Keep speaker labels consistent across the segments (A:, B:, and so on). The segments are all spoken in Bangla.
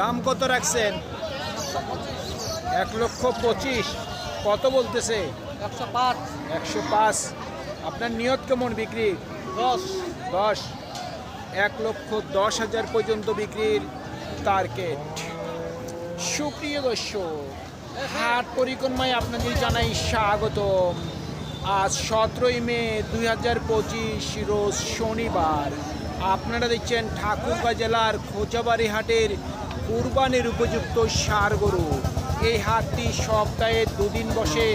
A: দাম কত রাখছেন? এক লক্ষ পঁচিশ। কত বলতেছে?
B: একশো পাঁচ।
A: একশো পাঁচ। আপনার নিয়ত কেমন বিক্রি?
B: দশ।
A: দশ। এক লক্ষ দশ হাজার পর্যন্ত বিক্রির টার্গেট সুপ্রিয় দর্শক হাট পরিক্রমায় আপনাদের জানাই স্বাগতম। আজ সতেরোই মে দুই হাজার পঁচিশ রোজ শনিবার। আপনারা দেখছেন ঠাকুরগাঁ জেলার খোঁচাবাড়ি হাটের কুরবানির উপযুক্ত সার গরু। এই হাটটি সপ্তাহে দুদিন বসে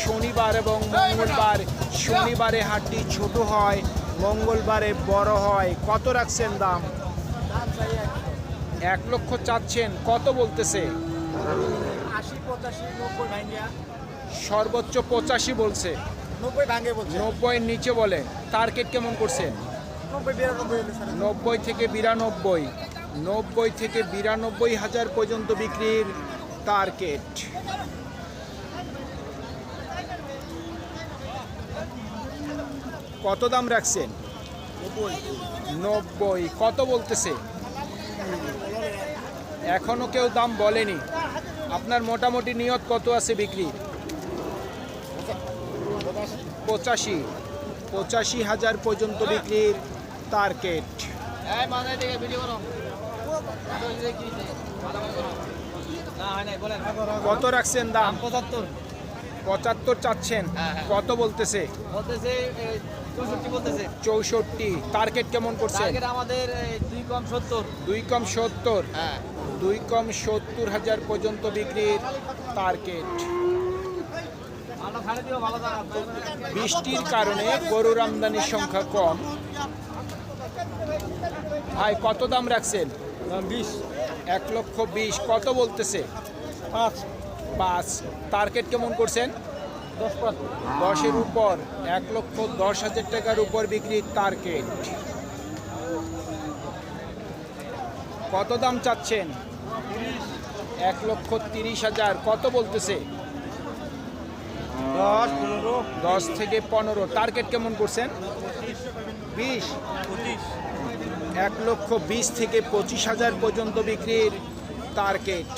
A: শনিবার এবং মঙ্গলবার। শনিবারে হাটটি ছোট হয় মঙ্গলবারে বড় হয়। কত রাখছেন দাম? এক লক্ষ চাচ্ছেন। কত বলতেছে? সর্বোচ্চ পঁচাশি বলছে।
B: নব্বই
A: নব্বইয়ের নিচে বলে। টার্গেট কেমন করছেন?
B: নব্বই
A: থেকে বিরানব্বই। নব্বই থেকে বিরানব্বই হাজার পর্যন্ত বিক্রির টার্গেট। কত দাম রাখছেন?
B: নব্বই।
A: কত বলতেছে? এখনও কেউ দাম বলেনি। আপনার মোটামুটি নিয়ত কত আছে বিক্রি? পঁচাশি। পঁচাশি হাজার পর্যন্ত বিক্রির টার্গেট। কত রাখছেন দাম?
B: পঁচাত্তর।
A: পঁচাত্তর চাচ্ছেন।
B: হ্যাঁ, হ্যাঁ।
A: কত বলতেছে?
B: বলতেছে চৌষট্টি
A: টার্গেট কেমন করছেন?
B: টার্গেট আমাদের দুই কম সত্তর।
A: দুই কম সত্তর?
B: হ্যাঁ।
A: দুই কম সত্তর হাজার পর্যন্ত বিক্রির টার্গেট। বৃষ্টির কারণে গরুর আমদানির সংখ্যা কম। ভাই কত দাম রাখছেন?
B: বিশ
A: এক লক্ষ বিশ কত বলতেছে?
B: পাঁচ।
A: পাঁচ। টার্গেট কেমন করছেন?
B: দশ পাঁচ।
A: দশের উপর এক লক্ষ দশ হাজার টাকার উপর বিক্রির টার্গেট কত দাম চাচ্ছেন? এক লক্ষ তিরিশ হাজার কত বলতেছে?
B: দশ পনেরো।
A: দশ থেকে পনেরো। টার্গেট কেমন করছেন? বিশ।
B: পঁচিশ।
A: এক লক্ষ বিশ থেকে পঁচিশ হাজার পর্যন্ত বিক্রির টার্গেট।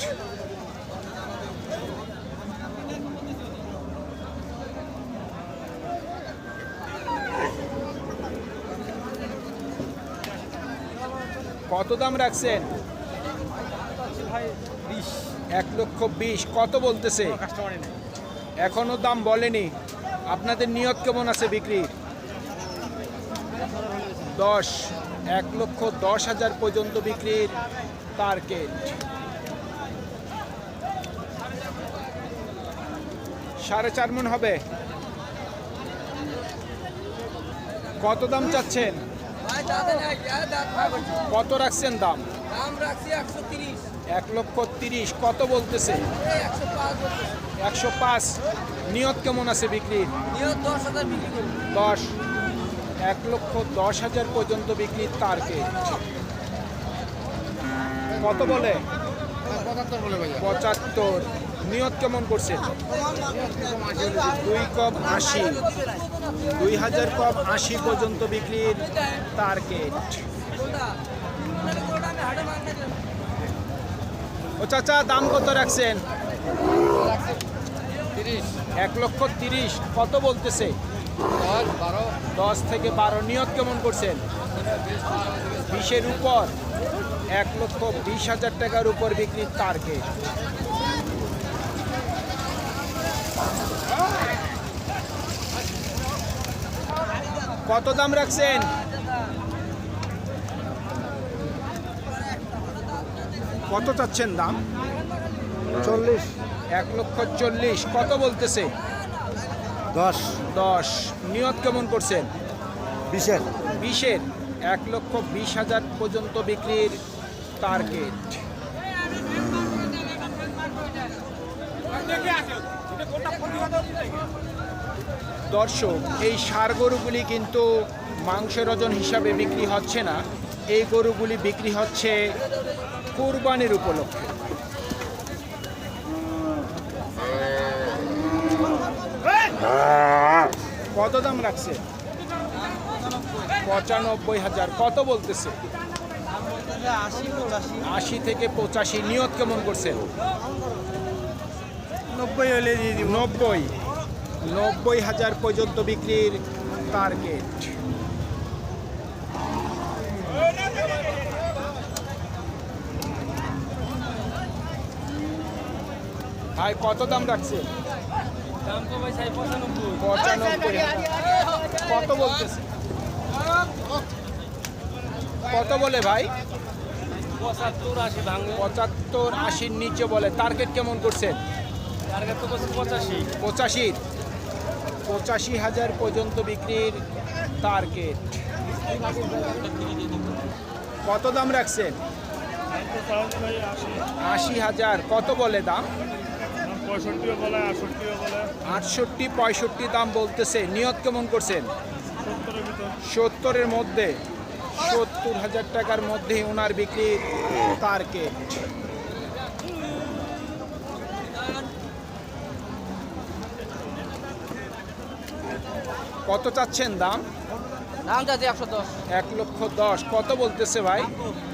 A: কত দাম রাখছেন? এক লক্ষ বিশ, কত বলতেছে? এখনও দাম বলেনি। আপনাদের নিয়ত কেমন আছে বিক্রির? দশ। এক লক্ষ দশ হাজার পর্যন্ত বিক্রির টার্গেট। সাড়ে চার মন হবে। কত দাম চাচ্ছেন? কত রাখছেন দাম?
B: একশো
A: এক লক্ষ তিরিশ কত বলতেছে?
B: একশো পাঁচ।
A: নিয়ত কেমন আছে বিক্রির?
B: দশ হাজার বিক্রি করি
A: দশ এক লক্ষ দশ হাজার পর্যন্ত বিক্রির টার্গেট কত বলে?
B: পঁচাত্তর।
A: নিয়ত কেমন করছে? দুই কপ আশি। দুই হাজার কপ আশি পর্যন্ত বিক্রির টার্গেট ও চাচা দাম কত রাখছেন? এক লক্ষ তিরিশ। কত বলতেছে?
B: দশ
A: থেকে বারো। নিয়ত কেমন করছেন? বিশের উপর এক লক্ষ বিশ হাজার টাকার উপর বিক্রির টার্গেট কত দাম রাখছেন? কত চাচ্ছেন দাম?
B: চল্লিশ।
A: এক লক্ষ চল্লিশ। কত বলতেছে?
B: দশ।
A: দশ। নিয়ত কেমন করছেন?
B: বিশের।
A: বিশের। এক লক্ষ বিশ হাজার পর্যন্ত বিক্রির টার্গেট দর্শক এই সার গরুগুলি কিন্তু মাংসের ওজন হিসাবে বিক্রি হচ্ছে না। এই গরুগুলি বিক্রি হচ্ছে কুরবানির উপলক্ষে। কত দাম রাখছে? পঁচানব্বই হাজার। কত বলতেছে?
B: আশি
A: থেকে পঁচাশি। নিয়ত কেমন করছেন
B: নব্বই হলে
A: নব্বই। নব্বই হাজার পর্যন্ত বিক্রির টার্গেট ভাই কত দাম
C: চাই পঁচানব্বই
A: কত বলতেছে কত বলে ভাই?
C: পঁচাত্তর আশি ভাঙবে
A: পঁচাত্তর আশির নিচে বলে। টার্গেট কেমন করছেন
C: পঁচাশি।
A: পঁচাশি পঁচাশি হাজার পর্যন্ত বিক্রির টার্গেট কত দাম রাখছেন? আশি হাজার। কত বলে দাম
C: পঁয়ষট্টিও বলে আটষট্টিও বলে
A: আটষট্টি পঁয়ষট্টি দাম বলতেছে। নিয়ত কেমন করছেন?
C: সত্তরের
A: মধ্যে। সত্তর হাজার টাকার মধ্যে ওনার বিক্রির টার্গেট। কত চাচ্ছেন দাম?
C: দাম যাচ্ছে একশো দশ।
A: এক লক্ষ দশ। কত বলতেছে ভাই?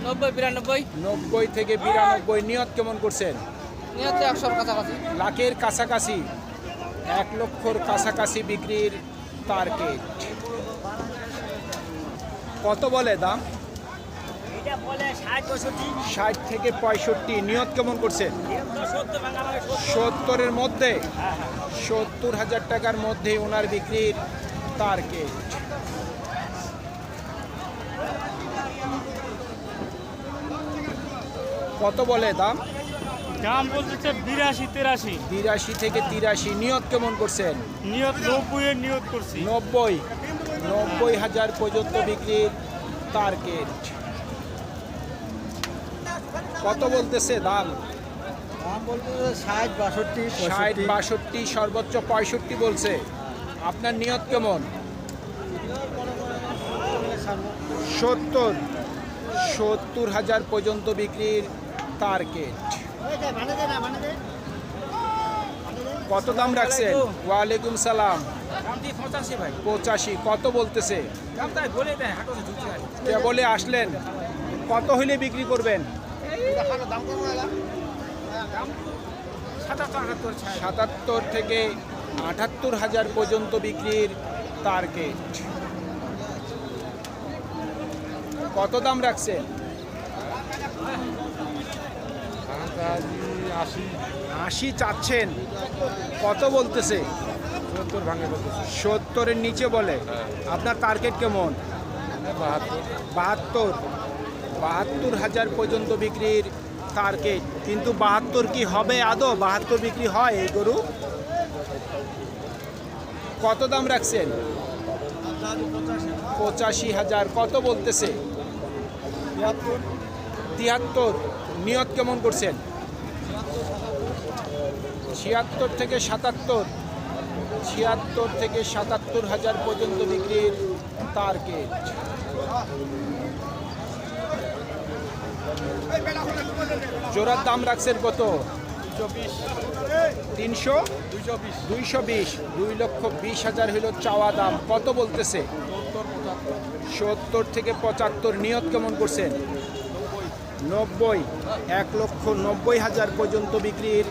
C: নব্বই বিরানব্বই।
A: নব্বই থেকে বিরানব্বই। নিয়ত কেমন করছেন?
C: নিহত একশোর কাছাকাছি।
A: লাখের কাছাকাছি এক লক্ষর কাছাকাছি বিক্রির টার্গেট। কত বলে দাম?
C: ষাট
A: থেকে পঁয়ষট্টি। নিয়ত কেমন
C: মানে
A: সত্তরের মধ্যে? সত্তর হাজার টাকার মধ্যে ওনার বিক্রির টার্গেট। কত বলে দাম?
C: দাম বলতেছে বিরাশি তেরাশি।
A: বিরাশি থেকে তিরাশি। নিয়ত কেমন করছেন?
C: নিয়ত নব্বই এর নিয়ত করছি।
A: নব্বই। নব্বই হাজার পর্যন্ত বিক্রির টার্গেট কত বলতেছে দাম?
B: ষাট বাষট্টি
A: ষাট বাষট্টি সর্বোচ্চ পঁয়ষট্টি বলছে। আপনার নিয়ত কেমন? সত্তর। সত্তর হাজার পর্যন্ত বিক্রির টার্গেট কত দাম রাখছেন? ওয়ালাইকুম সালাম।
C: পঁচাশি,
A: কত বলতেছে?
C: বলে
A: আসলেন? কত হইলে বিক্রি করবেন?
C: সাতাত্তর
A: থেকে আটাত্তর হাজার পর্যন্ত বিক্রির টার্গেট কত দাম রাখছেন?
B: আশি
A: চাচ্ছেন। কত বলতেছে?
B: সত্তর ভাঙে
A: সত্তরের নিচে বলে। আপনার টার্গেট কেমন?
B: বাহাত্তর।
A: বাহাত্তর? হাজার পর্যন্ত বিক্রির টার্গেট কিন্তু বাহাত্তর কি হবে আদৌ? বাহাত্তর বিক্রি হয় এই গরু? কত দাম রাখছেন? পঁচাশি হাজার। কত বলতেছে? তিয়াত্তর। নিয়ত কেমন করছেন? ছিয়াত্তর থেকে সাতাত্তর। ছিয়াত্তর থেকে সাতাত্তর হাজার পর্যন্ত বিক্রির টার্গেট জোড়ার দাম রাখছেন কত? তিনশো? দুইশো বিশ। দুই লক্ষ বিশ হাজার হলো চাওয়া দাম। কত বলতেছে? সত্তর থেকে পঁচাত্তর। নিয়ত কেমন করছেন? নব্বই এক লক্ষ নব্বই হাজার পর্যন্ত বিক্রির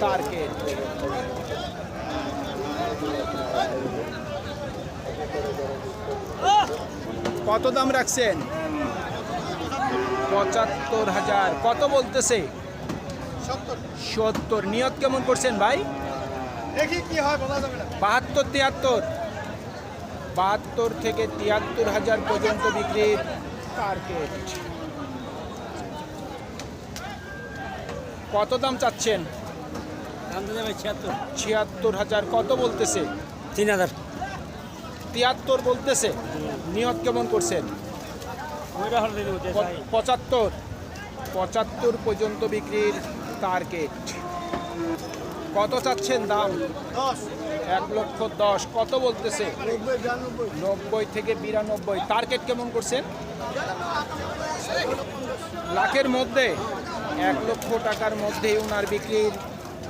A: টার্গেট। কত দাম রাখছেন? পঁচাত্তর হাজার। কত বলতেছে? সত্তর। নিয়ত কেমন করছেন ভাই?
B: দেখি কি হয় বলা যাবে না।
A: বাহাত্তর তিয়াত্তর। বাহাত্তর থেকে তিয়াত্তর হাজার পর্যন্ত বিক্রির টার্গেট। কত দাম চাচ্ছেন?
C: ছিয়াত্তর।
A: হাজার কত বলতেছে?
C: তিন হাজার।
A: তিয়াত্তর বলতেছে? নিয়ত কেমন করছেন? পঁচাত্তর। পঁচাত্তর পর্যন্ত বিক্রির টার্গেট কত চাচ্ছেন দাম? এক লক্ষ দশ। কত বলতেছে?
B: নব্বই
A: থেকে বিরানব্বই। টার্গেট কেমন করছেন? লাখের মধ্যে? এক লক্ষ টাকার মধ্যে ওনার বিক্রির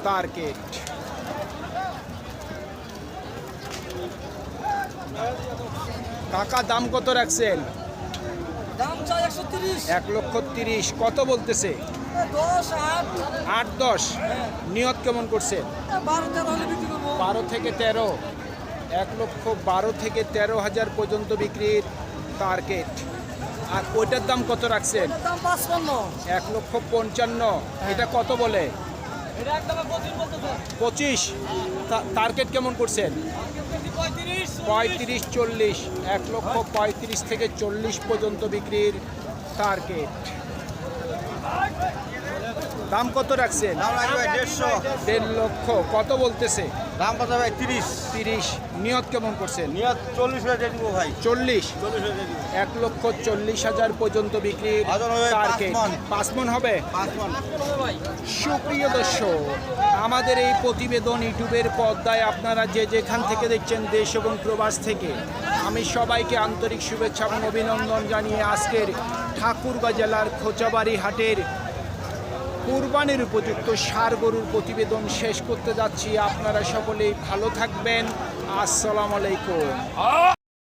A: টার্গেট। টাকা দাম কত রাখছেন? এক লক্ষ তিরিশ। কত বলতেছে?
D: আট।
A: দশ। নিয়ত কেমন করছে
D: বারো
A: থেকে তেরো। এক লক্ষ বারো থেকে তেরো হাজার পর্যন্ত বিক্রির টার্গেট। আর ওইটার দাম কত রাখছেন? এক লক্ষ পঞ্চান্ন। এটা কত বলে?
D: পঁচিশ
A: টার্গেট কেমন করছেন?
D: পঁয়ত্রিশ
A: চল্লিশ। এক লক্ষ পঁয়ত্রিশ থেকে চল্লিশ পর্যন্ত বিক্রির টার্গেট দাম কত রাখছেন?
B: দেড়শো।
A: দেড় লক্ষ। কত বলতেছে?
B: দাম কত ভাই? তিরিশ।
A: তিরিশ। নিয়ত কেমন করছেন?
B: নিয়ত চল্লিশ হাজার দিব ভাই।
A: চল্লিশ? এক লক্ষ চল্লিশ হাজার পর্যন্ত
B: বিক্রি
A: টার্গেট পাঁচ মন। হবে? সুপ্রিয় দর্শক আমাদের এই প্রতিবেদন ইউটিউবের পর্দায় আপনারা যে যেখান থেকে দেখছেন দেশ এবং প্রবাস থেকে আমি সবাইকে আন্তরিক শুভেচ্ছা এবং অভিনন্দন জানিয়ে আজকের ঠাকুরগাঁ জেলার খোঁচাবাড়ি হাটের কুরবানির উপযুক্ত সার গরুর প্রতিবেদন শেষ করতে যাচ্ছি। আপনারা সকলেই ভালো থাকবেন। আসসালামু আলাইকুম।